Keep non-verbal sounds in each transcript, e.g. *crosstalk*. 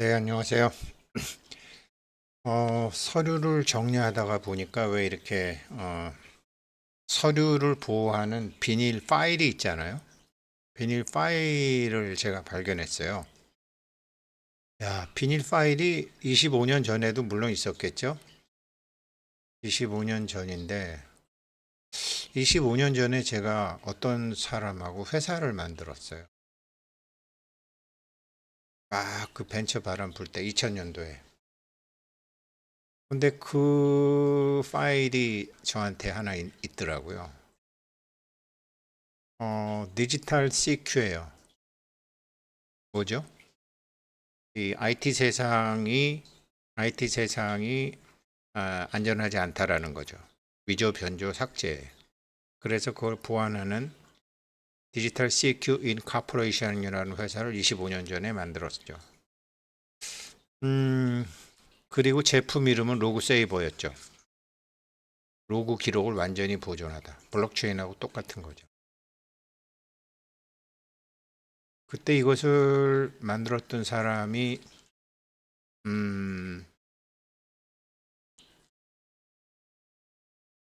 네, 안녕하세요. *clears throat* 어, 서류를 정리하다가 보니까 왜 이렇게 어, 서류를 보호하는 비닐 파일이 있잖아요. 비닐 파일을 제가 발견했어요. 야, 비닐 파일이 25년 전에도 물론 있었겠죠. 25년 전인데 25년 전에 제가 어떤 사람하고 회사를 만들었어요. 막 그 벤처 바람 불 때 2000년도에. 근데 그 파일이 저한테 하나 있, 있더라고요. 어, 디지털 CQ예요. 뭐죠? 이 IT 세상이 IT 세상이 아, 안전하지 않다라는 거죠. 위조 변조 삭제. 그래서 그걸 보완하는 디지털 CQ 인카퍼레이션이라는 회사를 25년 전에 만들었죠. 음, 그리고 제품 이름은 로그 세이버였죠. 로그 기록을 완전히 보존하다. 블록체인하고 똑같은 거죠. 그때 이것을 만들었던 사람이 음,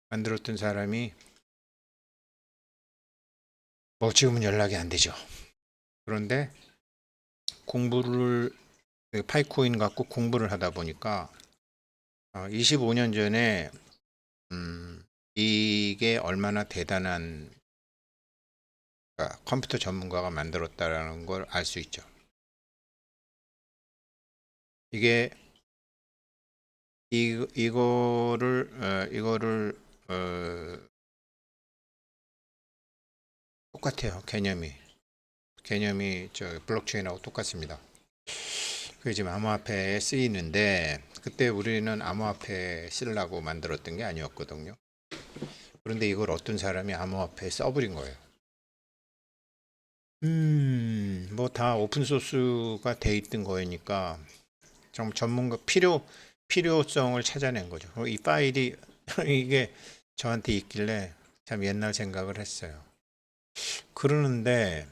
만들었던 사람이 뭐 지금은 연락이 안 되죠. 그런데 공부를 그 파이코인 갖고 공부를 하다 보니까 25년 전에 음, 이게 얼마나 대단한 그러니까 컴퓨터 전문가가 만들었다라는 걸 알 수 있죠. 이게 이 이거를 어, 이거를 어, 똑같아요 개념이 개념이 저 블록체인하고 똑같습니다. 그게 지금 암호화폐에 쓰이는데 그때 우리는 암호화폐 쓰려고 만들었던 게 아니었거든요. 그런데 이걸 어떤 사람이 암호화폐에 써버린 거예요. 음, 뭐 다 오픈 소스가 돼 있던 거니까 좀 전문가 필요 필요성을 찾아낸 거죠. 어, 이 파일이 *laughs* 이게 저한테 있길래 참 옛날 생각을 했어요. 그러는데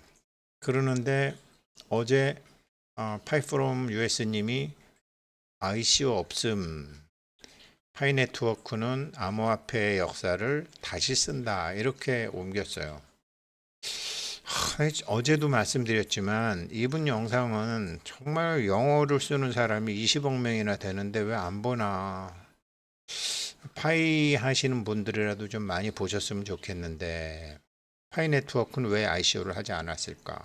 그러는데 어제 어, 파이프롬 US님이 ICO 없음 파이 네트워크는 암호화폐의 역사를 다시 쓴다 이렇게 옮겼어요. 하, 어제도 말씀드렸지만 이분 영상은 정말 영어를 쓰는 사람이 20억 명이나 되는데 왜 안 보나 파이 하시는 분들이라도 좀 많이 보셨으면 좋겠는데 파이 네트워크는 왜 ICO를 하지 않았을까?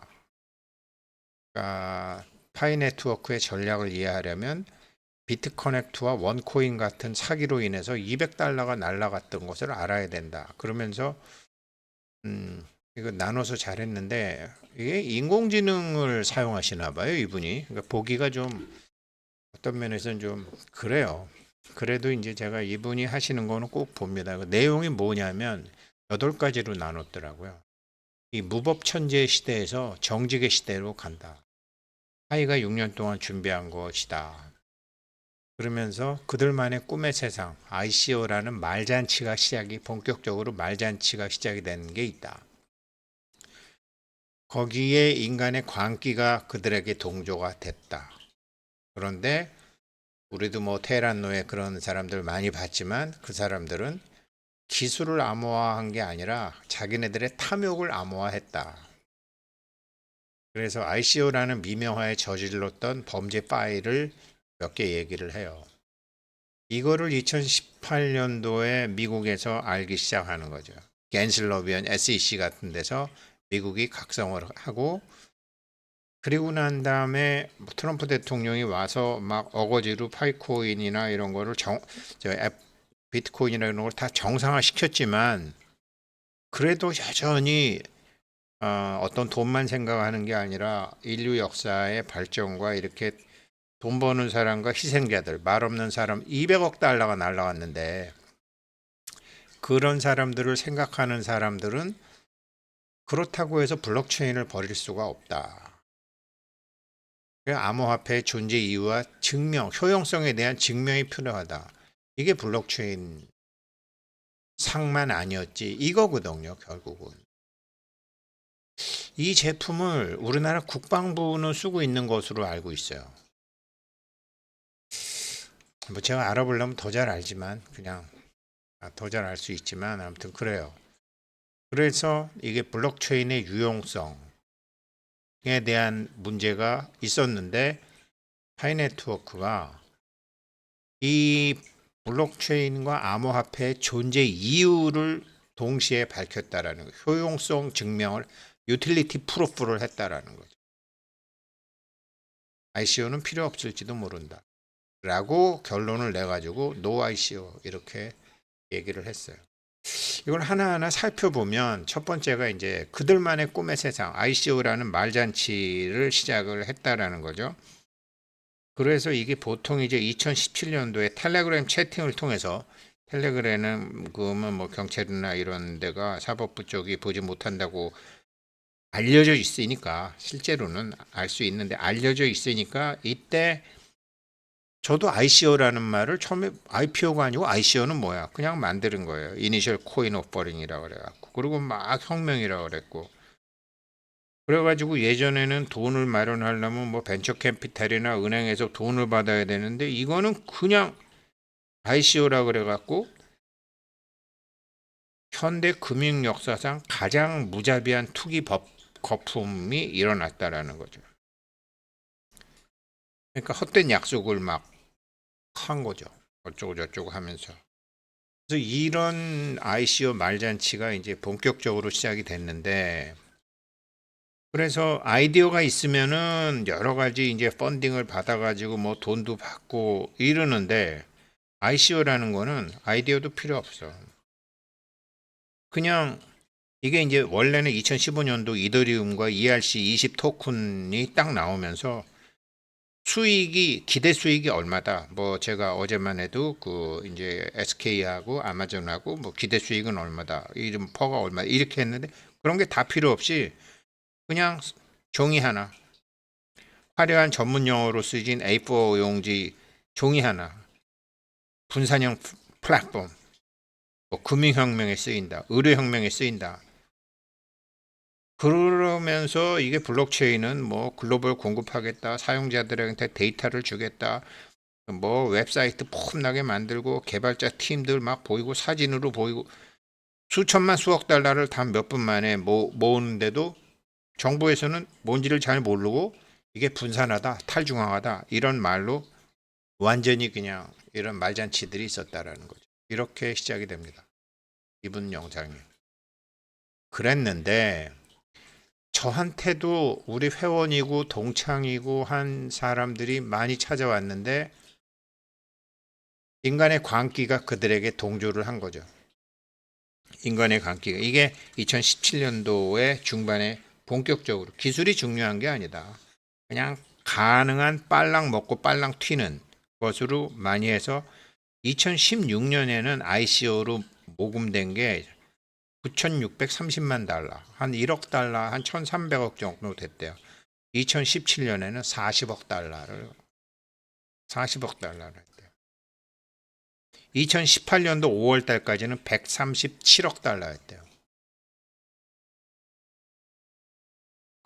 그러니까 파이 네트워크의 전략을 이해하려면 비트커넥트와 원코인 같은 사기로 인해서 200달러가 날라갔던 것을 알아야 된다. 그러면서 음, 이거 나눠서 잘했는데 이게 인공지능을 사용하시나 봐요, 이분이. 그러니까 보기가 좀 어떤 면에서는 좀 그래요. 그래도 이제 제가 이분이 하시는 거는 꼭 봅니다. 그 내용이 뭐냐면 여덟 가지로 나눴더라고요. 이 무법 천재 시대에서 정직의 시대로 간다. 하이가 6년 동안 준비한 것이다. 그러면서 그들만의 꿈의 세상, ICO라는 말잔치가 시작이 본격적으로 말잔치가 시작이 되는 게 있다. 거기에 인간의 광기가 그들에게 동조가 됐다. 그런데 우리도 뭐 테란노에 그런 사람들 많이 봤지만 그 사람들은 기술을 암호화한 게 아니라 자기네들의 탐욕을 암호화했다. 그래서 ICO라는 미명화에 저질렀던 범죄 파일을 몇 개 얘기를 해요. 이거를 2018년도에 미국에서 알기 시작하는 거죠. 겐슬러비언 SEC 같은 데서 미국이 각성을 하고 그리고 난 다음에 뭐 트럼프 대통령이 와서 막 어거지로 파이코인이나 이런 거를 정, 저 앱, 비트코인이나 이런 걸 다 정상화 시켰지만 그래도 여전히 어, 어떤 돈만 생각하는 게 아니라 인류 역사의 발전과 이렇게 돈 버는 사람과 희생자들, 말 없는 사람 200억 달러가 날라갔는데 그런 사람들을 생각하는 사람들은 그렇다고 해서 블록체인을 버릴 수가 없다. 암호화폐의 존재 이유와 증명, 효용성에 대한 증명이 필요하다. 이게 블록체인 상만 아니었지 이거거든요, 결국은. 이 제품을 우리나라 국방부는 쓰고 있는 것으로 알고 있어요. 뭐 제가 알아보려면 더 잘 알지만 그냥 아, 더잘 알 수 있지만 아무튼 그래요. 그래서 이게 블록체인의 유용성에 대한 문제가 있었는데 파이네트워크가 이 블록체인과 암호화폐의 존재 이유를 동시에 밝혔다라는 거, 효용성 증명을 유틸리티 프로프를 했다라는 거죠. ICO는 필요 없을지도 모른다. 라고 결론을 내가지고 노 ICO 이렇게 얘기를 했어요. 이걸 하나하나 살펴보면 첫 번째가 이제 그들만의 꿈의 세상 ICO라는 말잔치를 시작을 했다라는 거죠. 그래서 이게 보통 이제 2017년도에 텔레그램 채팅을 통해서 텔레그램은 그러면 뭐 경찰이나 이런 데가 사법부 쪽이 보지 못한다고 알려져 있으니까 실제로는 알 수 있는데 알려져 있으니까 이때 저도 ICO라는 말을 처음에 IPO가 아니고 ICO는 뭐야? 그냥 만드는 거예요. 이니셜 코인 오퍼링이라고 그래갖고 그리고 막 혁명이라고 그랬고 그래가지고 예전에는 돈을 마련하려면 뭐 벤처 캐피탈이나 은행에서 돈을 받아야 되는데 이거는 그냥 ICO라 그래갖고 현대 금융 역사상 가장 무자비한 투기 법 거품이 일어났다라는 거죠. 그러니까 헛된 약속을 막 한 거죠. 어쩌고 저쩌고 하면서. 그래서 이런 ICO 말잔치가 이제 본격적으로 시작이 됐는데 그래서 아이디어가 있으면은 여러 가지 이제 펀딩을 받아가지고 뭐 돈도 받고 이러는데 ICO라는 거는 아이디어도 필요 없어. 그냥 이게 이제 원래는 2015년도 이더리움과 ERC20 토큰이 딱 나오면서 수익이 기대 수익이 얼마다. 뭐 제가 어제만 해도 그 이제 SK하고 아마존하고 뭐 기대 수익은 얼마다. 이름 퍼가 얼마 이렇게 했는데 그런 게 다 필요 없이 그냥 종이 하나. 화려한 전문 용어로 쓰진 A4 용지 종이 하나. 분산형 플랫폼. 뭐 금융혁명에 쓰인다 의료혁명에 쓰인다. 그러면서 이게 블록체인은 뭐 글로벌 공급하겠다 사용자들한테 데이터를 주겠다. 뭐 웹사이트 폼나게 만들고 개발자 팀들 막 보이고 사진으로 보이고 수천만 수억 달러를 단 몇 분 만에 모, 모으는데도 정부에서는 뭔지를 잘 모르고 이게 분산하다 탈중앙하다 이런 말로 완전히 그냥 이런 말잔치들이 있었다라는 거죠. 이렇게 시작이 됩니다. 이분 영상이. 그랬는데 저한테도 우리 회원이고 동창이고 한 사람들이 많이 찾아왔는데 인간의 광기가 그들에게 동조를 한 거죠. 인간의 광기가. 이게 2017년도에 중반에 본격적으로 기술이 중요한 게 아니다. 그냥 가능한 빨랑 먹고 빨랑 튀는 것으로 많이 해서 2016년에는 ICO로 모금된 게 9,630만 달러, 한 1억 달러, 한 1,300억 정도 됐대요. 2017년에는 40억 달러를 40억 달러를 했대요. 2018년도 5월 달까지는 137억 달러였대요.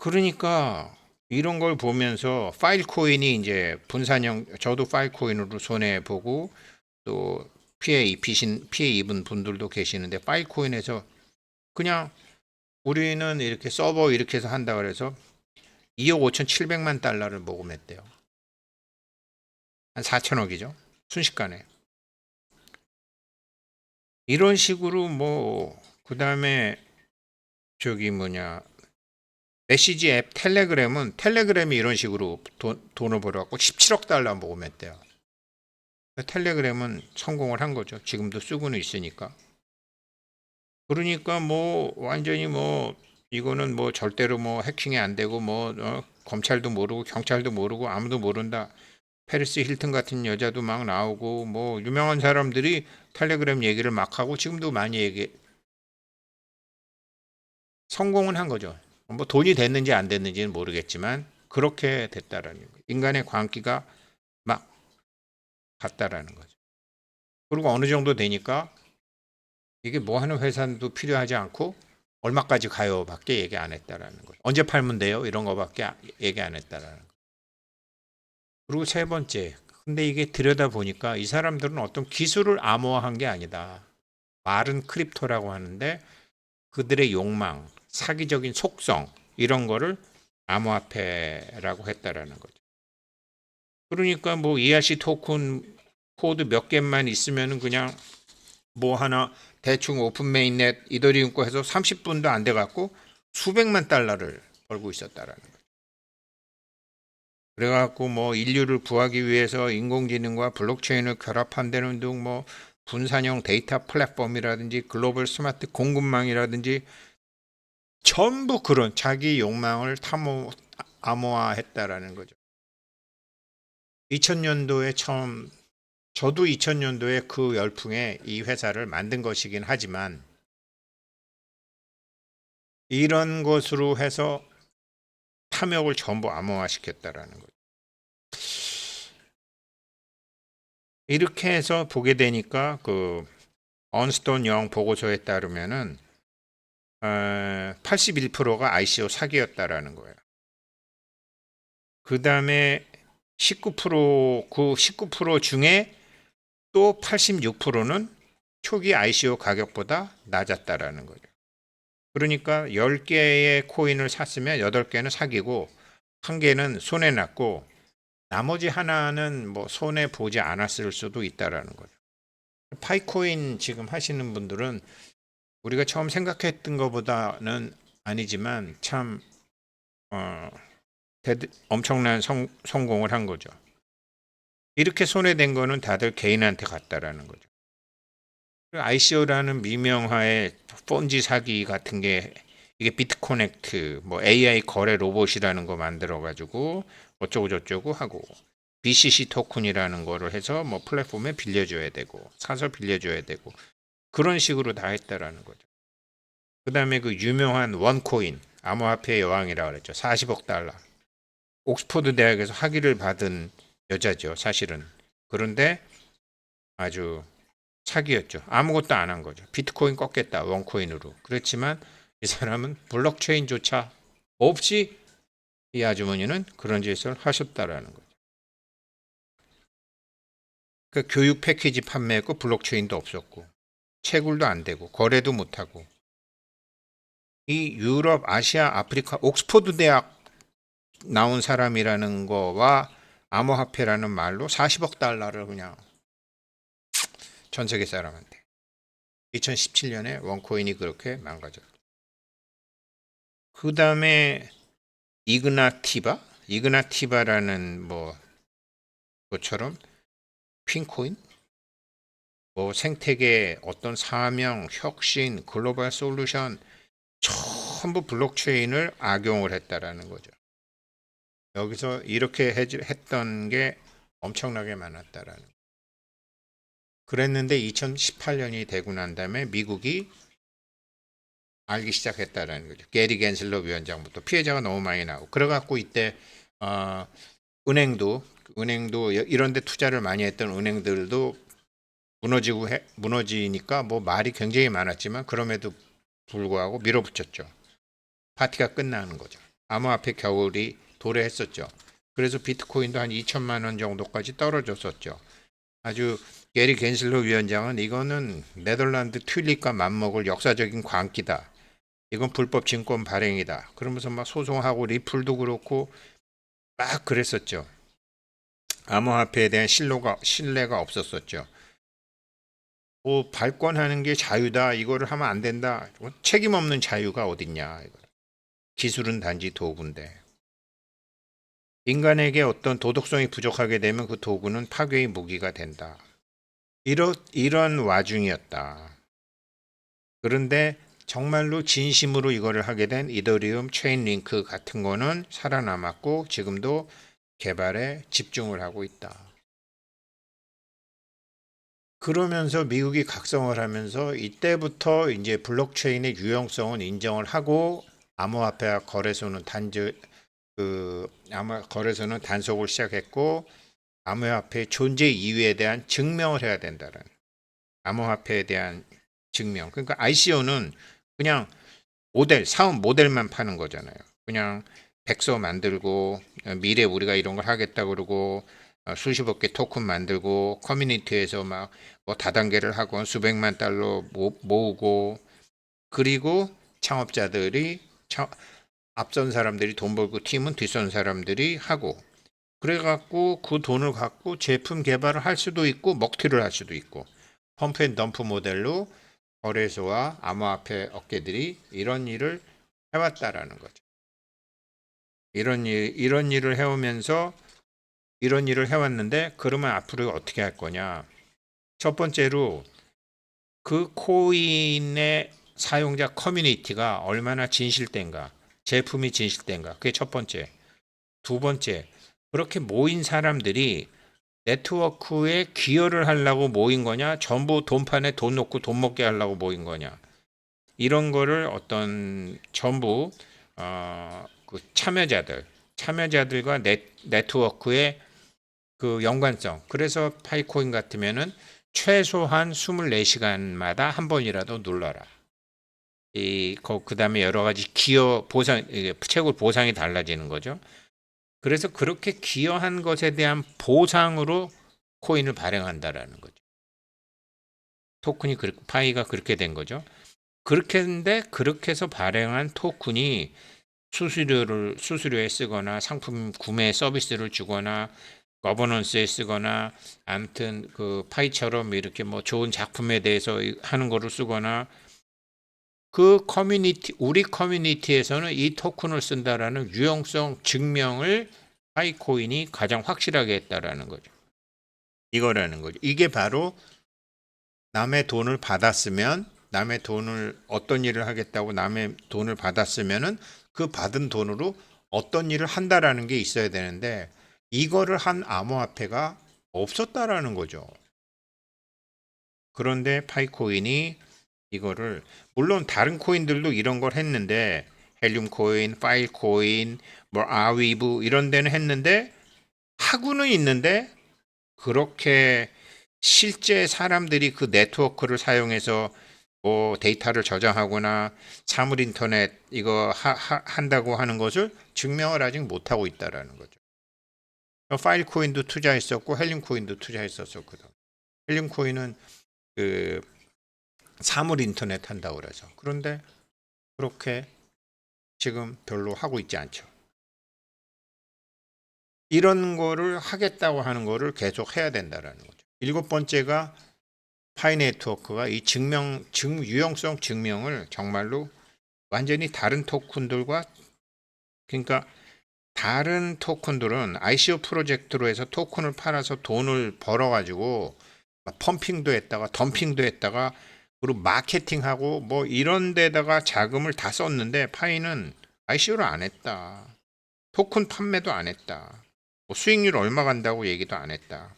그러니까 이런 걸 보면서 파일 코인이 이제 분산형 저도 파일 코인으로 손해 보고 또 피해 입히신 피해 입은 분들도 계시는데 파일 코인에서 그냥 우리는 이렇게 서버 이렇게 해서 한다 그래서 2억 5천7백만 달러를 모금했대요. 한 4천억이죠. 순식간에. 이런 식으로 뭐 그다음에 저기 뭐냐 메시지 앱 텔레그램은 텔레그램이 이런 식으로 돈, 돈을 벌어갖고 17억 달러 모금했대요. 텔레그램은 성공을 한 거죠. 지금도 쓰고는 있으니까. 그러니까 뭐 완전히 뭐 이거는 뭐 절대로 뭐 해킹이 안 되고 뭐 어, 검찰도 모르고 경찰도 모르고 아무도 모른다. 페리스 힐튼 같은 여자도 막 나오고 뭐 유명한 사람들이 텔레그램 얘기를 막 하고 지금도 많이 얘기 성공은 한 거죠. 뭐 돈이 됐는지 안 됐는지는 모르겠지만 그렇게 됐다라는 거예요. 인간의 광기가 막 갔다라는 거죠. 그리고 어느 정도 되니까 이게 뭐 하는 회사도 필요하지 않고 얼마까지 가요 밖에 얘기 안 했다라는 거예요. 언제 팔면 돼요? 이런 거밖에 얘기 안 했다라는 거예요. 그리고 세 번째 근데 이게 들여다 보니까 이 사람들은 어떤 기술을 암호화한 게 아니다. 말은 크립토라고 하는데 그들의 욕망, 사기적인 속성 이런 거를 암호화폐라고 했다라는 거죠. 그러니까 뭐 ERC 토큰 코드 몇 개만 있으면은 그냥 뭐 하나 대충 오픈 메인넷 이더리움 거 해서 30분도 안 돼 갖고 수백만 달러를 벌고 있었다라는 거죠. 그래갖고 뭐 인류를 구하기 위해서 인공지능과 블록체인을 결합한다는 등 뭐 분산형 데이터 플랫폼이라든지 글로벌 스마트 공급망이라든지 전부 그런 자기 욕망을 탐호 암호화했다라는 거죠. 2000년도에 처음 저도 2000년도에 그 열풍에 이 회사를 만든 것이긴 하지만 이런 것으로 해서 탐욕을 전부 암호화시켰다라는 거죠. 이렇게 해서 보게 되니까 그 언스톤 영 보고서에 따르면은 어, 81%가 ICO 사기였다라는 거예요. 그 다음에 19%그 19% 중에 또 86%는 초기 ICO 가격보다 낮았다라는 거죠. 그러니까 10개의 코인을 샀으면 8개는 사기고 한 개는 손해 났고 나머지 하나는 뭐 손해 보지 않았을 수도 있다라는 거죠. 파이코인 지금 하시는 분들은 우리가 처음 생각했던 것보다는 아니지만 참 어, 대드- 엄청난 성, 성공을 한 거죠. 이렇게 손해된 거는 다들 개인한테 갔다라는 거죠. ICO라는 미명화의 폰지 사기 같은 게 이게 비트코넥트, 뭐 AI 거래 로봇이라는 거 만들어 가지고 어쩌고 저쩌고 하고 BCC 토큰이라는 거를 해서 뭐 플랫폼에 빌려줘야 되고 사서 빌려줘야 되고 그런 식으로 다 했다라는 거죠. 그 다음에 그 유명한 원코인 암호화폐의 여왕이라고 그랬죠. 40억 달러. 옥스퍼드 대학에서 학위를 받은 여자죠. 사실은. 그런데 아주 사기였죠. 아무것도 안 한 거죠. 비트코인 꺾겠다. 원코인으로. 그렇지만 이 사람은 블록체인조차 없이 이 아주머니는 그런 짓을 하셨다라는 거죠. 그 교육 패키지 판매했고 블록체인도 없었고 채굴도 안 되고 거래도 못 하고. 이 유럽, 아시아, 아프리카 옥스퍼드 대학 나온 사람이라는 거와 암호화폐라는 말로 40억 달러를 그냥 전 세계 사람한테. 2017년에 원코인이 그렇게 망가졌고. 그 다음에 이그나티바? 이그나티바라는 뭐 것처럼 퀸코인 뭐 생태계 어떤 사명 혁신 글로벌 솔루션 전부 블록체인을 악용을 했다라는 거죠. 여기서 이렇게 해- 했던 게 엄청나게 많았다라는. 그랬는데 2018년이 되고 난 다음에 미국이 알기 시작했다라는 거죠. 게리 겐슬러 위원장부터 피해자가 너무 많이 나고 그래갖고 이때 어, 은행도 은행도 이런데 투자를 많이 했던 은행들도 무너지고 해- 무너지니까 뭐 말이 굉장히 많았지만 그럼에도 불구하고 밀어붙였죠. 파티가 끝나는 거죠. 암호화폐 겨울이 도래했었죠. 그래서 비트코인도 한 2천만 원 정도까지 떨어졌었죠. 아주 게리 겐슬러 위원장은 이거는 네덜란드 튤립과 맞먹을 역사적인 광기다. 이건 불법 증권 발행이다. 그러면서 막 소송하고 리플도 그렇고 막 그랬었죠. 암호화폐에 대한 신뢰가 신뢰가 없었었죠. 뭐 발권하는 게 자유다. 이거를 하면 안 된다. 책임 없는 자유가 어딨냐. 이거. 기술은 단지 도구인데. 인간에게 어떤 도덕성이 부족하게 되면 그 도구는 파괴의 무기가 된다. 이런 이런 와중이었다. 그런데 정말로 진심으로 이거를 하게 된 이더리움 체인 링크 같은 거는 살아남았고 지금도 개발에 집중을 하고 있다. 그러면서 미국이 각성을 하면서 이때부터 이제 블록체인의 유용성은 인정을 하고 암호화폐 거래소는 단지 그 암호 거래소는 단속을 시작했고 암호화폐의 존재 이유에 대한 증명을 해야 된다는 암호화폐에 대한 증명. 그러니까 ICO는 그냥 모델 사업 모델만 파는 거잖아요. 그냥 백서 만들고 미래 우리가 이런 걸 하겠다 그러고 어, 수십억 개 토큰 만들고 커뮤니티에서 막 뭐 다단계를 하고 수백만 달러 모, 모으고 그리고 창업자들이 창- 앞선 사람들이 돈 벌고 팀은 뒷선 사람들이 하고 그래갖고 그 돈을 갖고 제품 개발을 할 수도 있고 먹튀를 할 수도 있고 펌프앤덤프 모델로 거래소와 암호화폐 업계들이 이런 일을 해왔다라는 거죠. 이런 일 이런 일을 해오면서 이런 일을 해왔는데 그러면 앞으로 어떻게 할 거냐? 첫 번째로 그 코인의 사용자 커뮤니티가 얼마나 진실된가, 제품이 진실된가, 그게 첫 번째. 두 번째, 그렇게 모인 사람들이 네트워크에 기여를 하려고 모인 거냐, 전부 돈판에 돈 넣고 돈 먹게 하려고 모인 거냐. 이런 거를 어떤 전부 어, 그 참여자들, 참여자들과 네, 네트워크의 그 연관성. 그래서 파이코인 같으면은 최소한 24시간마다 한 번이라도 눌러라. 이, 그 다음에 여러 가지 기여 보상, 채굴 보상이 달라지는 거죠. 그래서 그렇게 기여한 것에 대한 보상으로 코인을 발행한다라는 거죠. 토큰이, 그- 파이가 그렇게 된 거죠. 그렇게 했는데, 그렇게 해서 발행한 토큰이 수수료를, 수수료에 쓰거나 상품 구매 서비스를 주거나 거버넌스에 쓰거나 아무튼 그 파이처럼 이렇게 뭐 좋은 작품에 대해서 하는 거를 쓰거나 그 커뮤니티 우리 커뮤니티에서는 이 토큰을 쓴다라는 유용성 증명을 파이코인이 가장 확실하게 했다라는 거죠. 이거라는 거죠. 이게 바로 남의 돈을 받았으면 남의 돈을 어떤 일을 하겠다고 남의 돈을 받았으면은 그 받은 돈으로 어떤 일을 한다라는 게 있어야 되는데 이거를 한 암호화폐가 없었다라는 거죠. 그런데 파이코인이 이거를 물론 다른 코인들도 이런 걸 했는데 헬륨 코인, 파일 코인, 뭐 아위브 이런 데는 했는데 하고는 있는데 그렇게 실제 사람들이 그 네트워크를 사용해서 뭐 데이터를 저장하거나 사물 인터넷 이거 하, 하- 한다고 하는 것을 증명을 아직 못 하고 있다라는 거죠. 파일 코인도 투자했었고 헬륨 코인도 투자했었었거든. 헬륨 코인은 그 사물 인터넷 한다고 그래서 그런데 그렇게 지금 별로 하고 있지 않죠. 이런 거를 하겠다고 하는 거를 계속 해야 된다라는 거죠. 일곱 번째가 파이 네트워크가 이 증명 증 유용성 증명을 정말로 완전히 다른 토큰들과 그러니까 다른 토큰들은 ICO 프로젝트로 해서 토큰을 팔아서 돈을 벌어 가지고 펌핑도 했다가 덤핑도 했다가 그리고 마케팅하고 뭐 이런 데다가 자금을 다 썼는데 파이는 ICO를 안 했다. 토큰 판매도 안 했다. 뭐 수익률 얼마 간다고 얘기도 안 했다.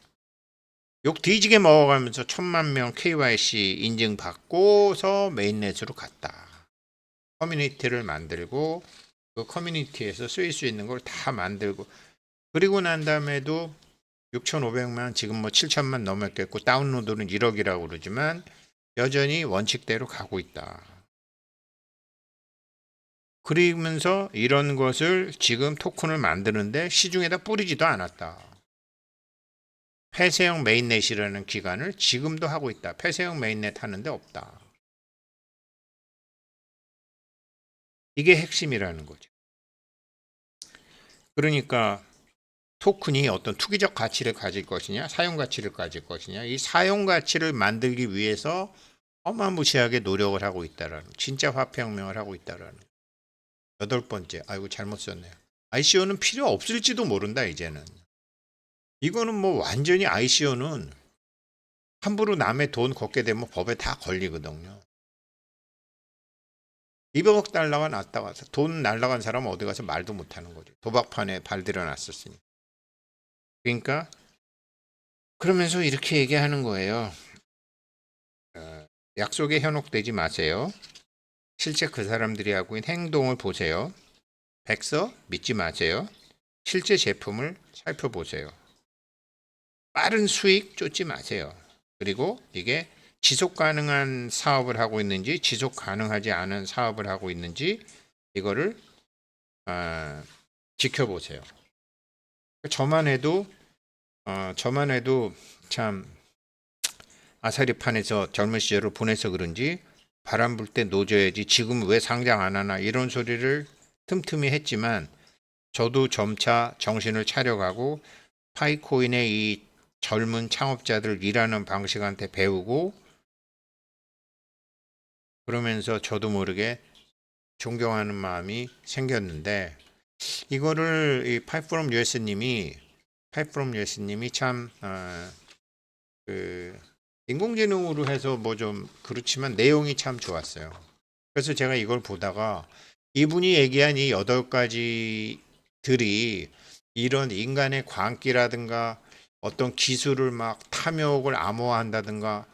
욕 뒤지게 먹어가면서 천만 명 KYC 인증 받고서 메인넷으로 갔다. 커뮤니티를 만들고 그 커뮤니티에서 쓰일 수 있는 걸 다 만들고 그리고 난 다음에도 6,500만 지금 뭐 7천만 넘었겠고 다운로드는 1억이라고 그러지만 여전히 원칙대로 가고 있다. 그러면서 이런 것을 지금 토큰을 만드는데 시중에다 뿌리지도 않았다. 폐쇄형 메인넷이라는 기간을 지금도 하고 있다. 폐쇄형 메인넷 하는데 없다. 이게 핵심이라는 거죠. 그러니까 토큰이 어떤 투기적 가치를 가질 것이냐, 사용 가치를 가질 것이냐, 이 사용 가치를 만들기 위해서 어마무시하게 노력을 하고 있다라는, 진짜 화폐혁명을 하고 있다라는. 여덟 번째, 아이고 잘못 썼네요. ICO는 필요 없을지도 모른다 이제는. 이거는 뭐 완전히 ICO는 함부로 남의 돈 걷게 되면 법에 다 걸리거든요. 200억 달러가 났다가서 돈 날라간 사람은 어디 가서 말도 못하는 거죠. 도박판에 발 들여놨었으니. 그러니까 그러면서 이렇게 얘기하는 거예요. 어, 약속에 현혹되지 마세요. 실제 그 사람들이 하고 있는 행동을 보세요. 백서 믿지 마세요. 실제 제품을 살펴보세요. 빠른 수익 쫓지 마세요. 그리고 이게 지속 가능한 사업을 하고 있는지 지속 가능하지 않은 사업을 하고 있는지 이거를 아, 지켜보세요. 저만 해도 어, 저만 해도 참 아사리판에서 젊은 시절을 보내서 그런지 바람 불 때 노져야지 지금 왜 상장 안 하나 이런 소리를 틈틈이 했지만 저도 점차 정신을 차려가고 파이코인의 이 젊은 창업자들 일하는 방식한테 배우고 그러면서 저도 모르게 존경하는 마음이 생겼는데 이거를 이 파이프롬 유에스님이 파이프롬 유에스님이 참 어, 그 인공지능으로 해서 뭐 좀 그렇지만 내용이 참 좋았어요. 그래서 제가 이걸 보다가 이분이 얘기한 이 여덟 가지들이 이런 인간의 광기라든가 어떤 기술을 막 탐욕을 암호화한다든가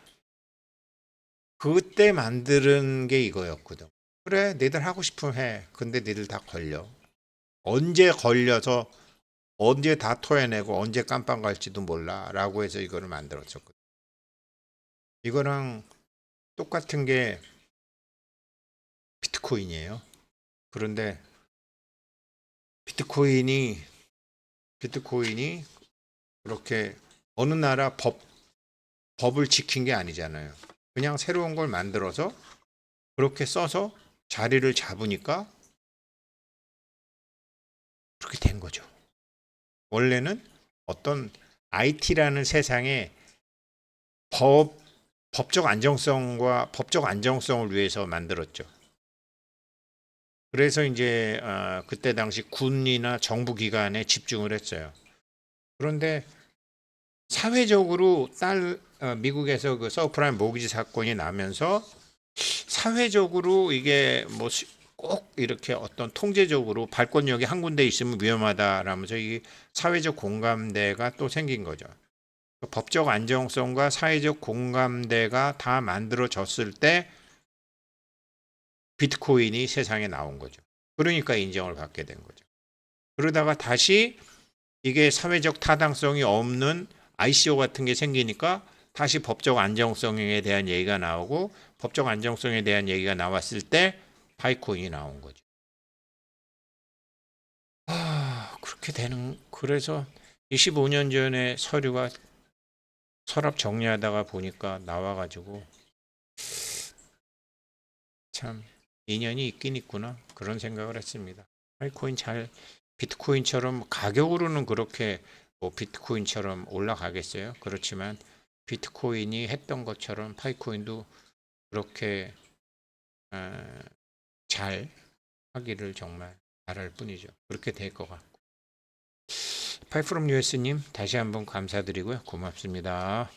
그때 만드는 게 이거였거든. 그래, 니들 하고 싶으면 해. 근데 니들 다 걸려. 언제 걸려서 언제 다 토해내고 언제 깜빵 갈지도 몰라. 라고 해서 이거를 만들었었거든. 이거랑 똑같은 게 비트코인이에요. 그런데 비트코인이 비트코인이 그렇게 어느 나라 법 법을 지킨 게 아니잖아요. 그냥 새로운 걸 만들어서 그렇게 써서 자리를 잡으니까 그렇게 된 거죠. 원래는 어떤 IT라는 세상에 법 법적 안정성과 법적 안정성을 위해서 만들었죠. 그래서 이제 어, 그때 당시 군이나 정부 기관에 집중을 했어요. 그런데 사회적으로 딸 어, 미국에서 그 서프라임 모기지 사건이 나면서 사회적으로 이게 뭐 꼭 이렇게 어떤 통제적으로 발권력이 한 군데 있으면 위험하다라면서 이 사회적 공감대가 또 생긴 거죠. 그 법적 안정성과 사회적 공감대가 다 만들어졌을 때 비트코인이 세상에 나온 거죠. 그러니까 인정을 받게 된 거죠. 그러다가 다시 이게 사회적 타당성이 없는 ICO 같은 게 생기니까 다시 법적 안정성에 대한 얘기가 나오고 법적 안정성에 대한 얘기가 나왔을 때 파이코인이 나온 거죠. 아, 그렇게 되는 그래서 25년 전에 서류가 서랍 정리하다가 보니까 나와 가지고 참 인연이 있긴 있구나 그런 생각을 했습니다. 파이코인 잘 비트코인처럼 가격으로는 그렇게 뭐 비트코인처럼 올라가겠어요. 그렇지만 비트코인이 했던 것처럼 파이코인도 그렇게 어, 잘 하기를 정말 바랄 뿐이죠. 그렇게 될 것 같고. 파이프롬 유에스님 다시 한번 감사드리고요. 고맙습니다.